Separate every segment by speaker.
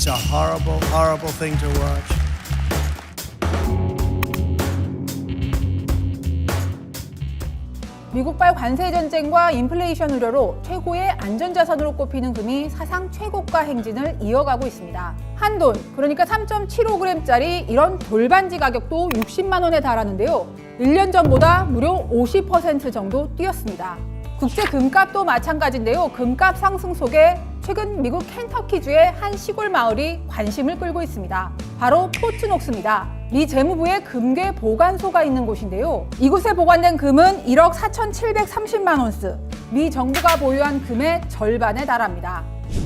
Speaker 1: It's a horrible, horrible thing to watch.
Speaker 2: 미국발 관세 전쟁과 인플레이션 우려로 최고의 안전자산으로 꼽히는 금이 사상 최고가 행진을 이어가고 있습니다. 한 돈, 그러니까 3.75g짜리 이런 돌반지 가격도 60만 원에 달하는데요. 1년 전보다 무려 50% 정도 뛰었습니다. 국제 금값도 마찬가지인데요. 금값 상승 속에 최근 미국 켄터키주의 한 시골 마을이 관심을 끌고 있습니다. 바로 포트녹스입니다. 미 재무부의 금괴 보관소가 있는 곳인데요. 이곳에 보관된 금은 1억 4,730만 온스, 미 정부가 보유한 금의 절반에 달합니다.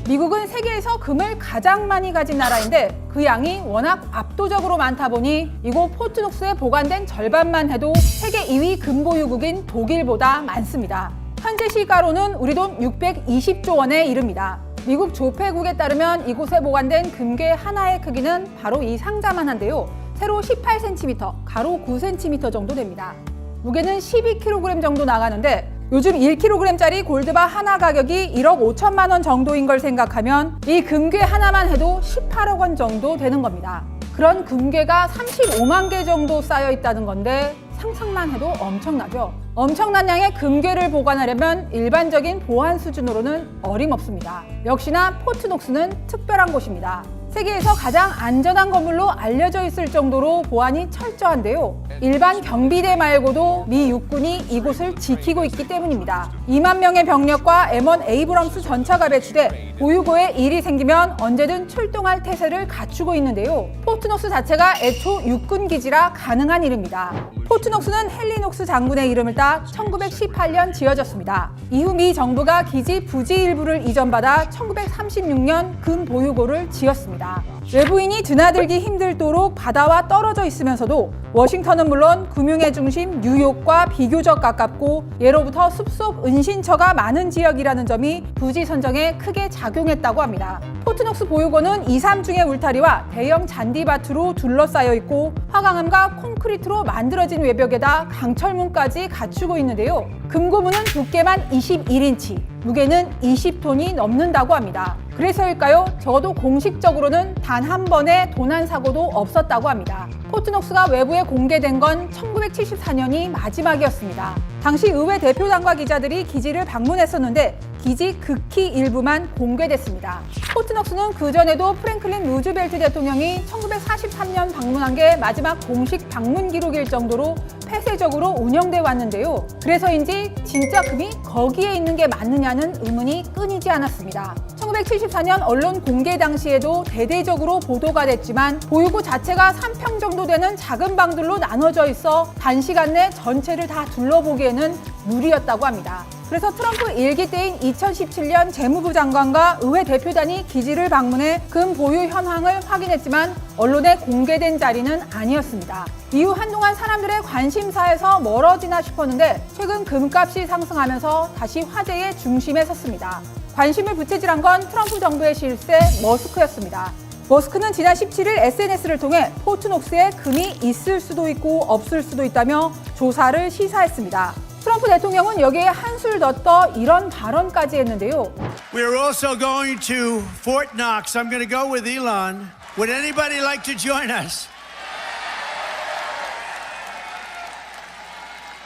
Speaker 2: 미국은 세계에서 금을 가장 많이 가진 나라인데 그 양이 워낙 압도적으로 많다 보니 이곳 포트녹스에 보관된 절반만 해도 세계 2위 금보유국인 독일보다 많습니다. 현재 시가로는 우리 돈 620조 원에 이릅니다. 미국 조폐국에 따르면 이곳에 보관된 금괴 하나의 크기는 바로 이 상자만 한데요. 세로 18cm, 가로 9cm 정도 됩니다. 무게는 12kg 정도 나가는데 요즘 1kg짜리 골드바 하나 가격이 1억 5천만 원 정도인 걸 생각하면 이 금괴 하나만 해도 18억 원 정도 되는 겁니다. 그런 금괴가 35만 개 정도 쌓여 있다는 건데 상상만 해도 엄청나죠. 엄청난 양의 금괴를 보관하려면 일반적인 보안 수준으로는 어림없습니다. 역시나 포트녹스는 특별한 곳입니다. 세계에서 가장 안전한 건물로 알려져 있을 정도로 보안이 철저한데요. 일반 경비대 말고도 미 육군이 이곳을 지키고 있기 때문입니다. 2만 명의 병력과 M1 에이브럼스 전차가 배치돼 보유고에 일이 생기면 언제든 출동할 태세를 갖추고 있는데요. 포트녹스 자체가 애초 육군 기지라 가능한 일입니다. 포트녹스는 헨리녹스 장군의 이름을 따 1918년 지어졌습니다. 이후 미 정부가 기지 부지 일부를 이전받아 1936년 금 보유고를 지었습니다. 외부인이 드나들기 힘들도록 바다와 떨어져 있으면서도 워싱턴은 물론 금융의 중심 뉴욕과 비교적 가깝고 예로부터 숲속 은신처가 많은 지역이라는 점이 부지 선정에 크게 작용했다고 합니다. 포트녹스 보유고는 2, 3중의 울타리와 대형 잔디밭으로 둘러싸여 있고 화강암과 콘크리트로 만들어진 외벽에다 강철문까지 갖추고 있는데요. 금고문은 두께만 21인치, 무게는 20톤이 넘는다고 합니다. 그래서일까요? 적어도 공식적으로는 단 한 번의 도난 사고도 없었다고 합니다. 포트녹스가 외부에 공개된 건 1974년이 마지막이었습니다. 당시 의회 대표단과 기자들이 기지를 방문했었는데 기지 극히 일부만 공개됐습니다. 포트녹스는 그전에도 프랭클린 루즈벨트 대통령이 1943년 방문한 게 마지막 공식 방문 기록일 정도로 폐쇄적으로 운영돼 왔는데요. 그래서인지 진짜 금이 거기에 있는 게 맞느냐는 의문이 끊이지 않았습니다. 1974년 언론 공개 당시에도 대대적으로 보도가 됐지만 보유고 자체가 3평 정도 되는 작은 방들로 나눠져 있어 단시간 내 전체를 다 둘러보기에는 무리였다고 합니다. 그래서 트럼프 일기 때인 2017년 재무부 장관과 의회 대표단이 기지를 방문해 금 보유 현황을 확인했지만 언론에 공개된 자리는 아니었습니다. 이후 한동안 사람들의 관심사에서 멀어지나 싶었는데 최근 금값이 상승하면서 다시 화제의 중심에 섰습니다. 관심을 부채질한 건 트럼프 정부의 실세 머스크였습니다. 머스크는 지난 17일 SNS를 통해 포트녹스에 금이 있을 수도 있고 없을 수도 있다며 조사를 시사했습니다. 트럼프 대통령은 여기에 한술 더 떠 이런 발언까지 했는데요.
Speaker 1: We're also going to Fort Knox. I'm going to go with Elon. Would anybody like to join us?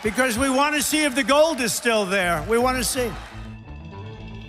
Speaker 1: Because we want to see if the gold is still there. We want to see.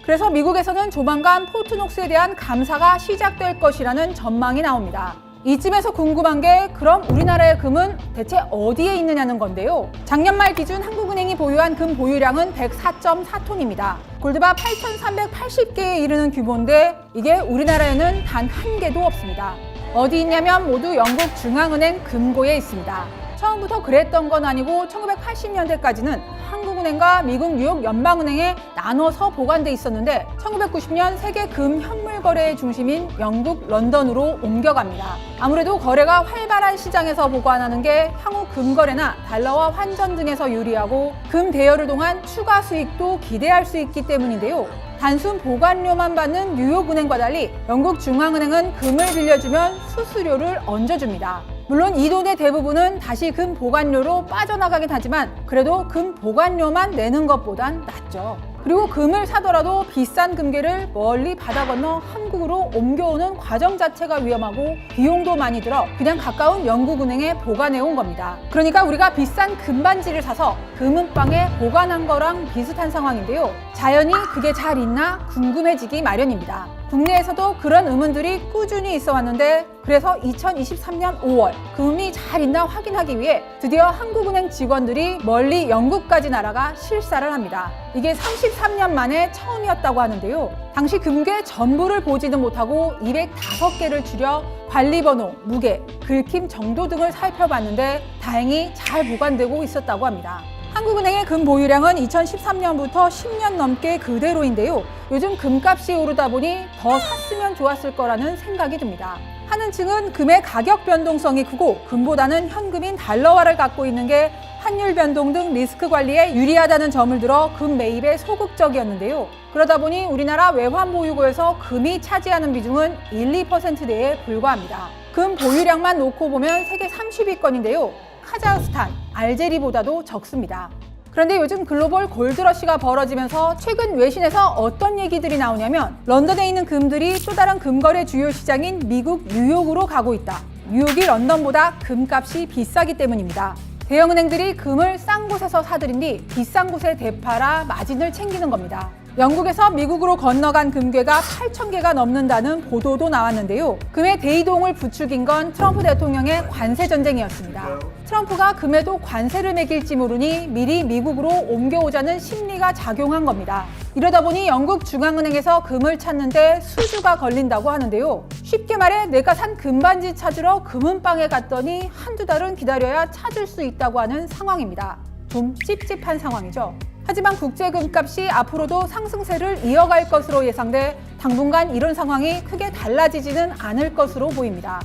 Speaker 2: 그래서 미국에서는 조만간 포트녹스에 대한 감사가 시작될 것이라는 전망이 나옵니다. 이쯤에서 궁금한 게 그럼 우리나라의 금은 대체 어디에 있느냐는 건데요. 작년 말 기준 한국은행이 보유한 금 보유량은 104.4톤입니다. 골드바 8,380개에 이르는 규모인데 이게 우리나라에는 단 한 개도 없습니다. 어디 있냐면 모두 영국 중앙은행 금고에 있습니다. 처음부터 그랬던 건 아니고 1980년대까지는 한국 은행과 미국 뉴욕 연방은행에 나눠서 보관돼 있었는데 1990년 세계 금 현물 거래의 중심인 영국 런던으로 옮겨갑니다. 아무래도 거래가 활발한 시장에서 보관하는 게 향후 금 거래나 달러와 환전 등에서 유리하고 금 대여를 통한 추가 수익도 기대할 수 있기 때문인데요. 단순 보관료만 받는 뉴욕은행과 달리 영국 중앙은행은 금을 빌려주면 수수료를 얹어줍니다. 물론 이 돈의 대부분은 다시 금 보관료로 빠져나가긴 하지만 그래도 금 보관료만 내는 것보단 낫죠. 그리고 금을 사더라도 비싼 금괴를 멀리 바다 건너 한국으로 옮겨오는 과정 자체가 위험하고 비용도 많이 들어 그냥 가까운 영국은행에 보관해 온 겁니다. 그러니까 우리가 비싼 금반지를 사서 금은방에 보관한 거랑 비슷한 상황인데요. 자연히 그게 잘 있나 궁금해지기 마련입니다. 국내에서도 그런 의문들이 꾸준히 있어 왔는데 그래서 2023년 5월 금이 잘 있나 확인하기 위해 드디어 한국은행 직원들이 멀리 영국까지 날아가 실사를 합니다. 이게 33년 만에 처음이었다고 하는데요. 당시 금괴 전부를 보지는 못하고 205개를 줄여 관리번호, 무게, 긁힘 정도 등을 살펴봤는데 다행히 잘 보관되고 있었다고 합니다. 한국은행의 금 보유량은 2013년부터 10년 넘게 그대로인데요. 요즘 금값이 오르다 보니 더 샀으면 좋았을 거라는 생각이 듭니다. 하는 층은 금의 가격 변동성이 크고 금보다는 현금인 달러화를 갖고 있는 게 환율 변동 등 리스크 관리에 유리하다는 점을 들어 금 매입에 소극적이었는데요. 그러다 보니 우리나라 외환 보유고에서 금이 차지하는 비중은 1, 2% 내에 불과합니다. 금 보유량만 놓고 보면 세계 30위권인데요. 카자흐스탄, 알제리보다도 적습니다. 그런데 요즘 글로벌 골드러시가 벌어지면서 최근 외신에서 어떤 얘기들이 나오냐면 런던에 있는 금들이 또 다른 금거래 주요 시장인 미국 뉴욕으로 가고 있다. 뉴욕이 런던보다 금값이 비싸기 때문입니다. 대형은행들이 금을 싼 곳에서 사들인 뒤 비싼 곳에 되팔아 마진을 챙기는 겁니다. 영국에서 미국으로 건너간 금괴가 8천 개가 넘는다는 보도도 나왔는데요. 금의 대이동을 부추긴 건 트럼프 대통령의 관세 전쟁이었습니다. 트럼프가 금에도 관세를 매길지 모르니 미리 미국으로 옮겨오자는 심리가 작용한 겁니다. 이러다 보니 영국 중앙은행에서 금을 찾는데 수주가 걸린다고 하는데요. 쉽게 말해 내가 산 금반지 찾으러 금은방에 갔더니 한두 달은 기다려야 찾을 수 있다고 하는 상황입니다. 좀 찝찝한 상황이죠. 하지만 국제 금값이 앞으로도 상승세를 이어갈 것으로 예상돼 당분간 이런 상황이 크게 달라지지는 않을 것으로 보입니다.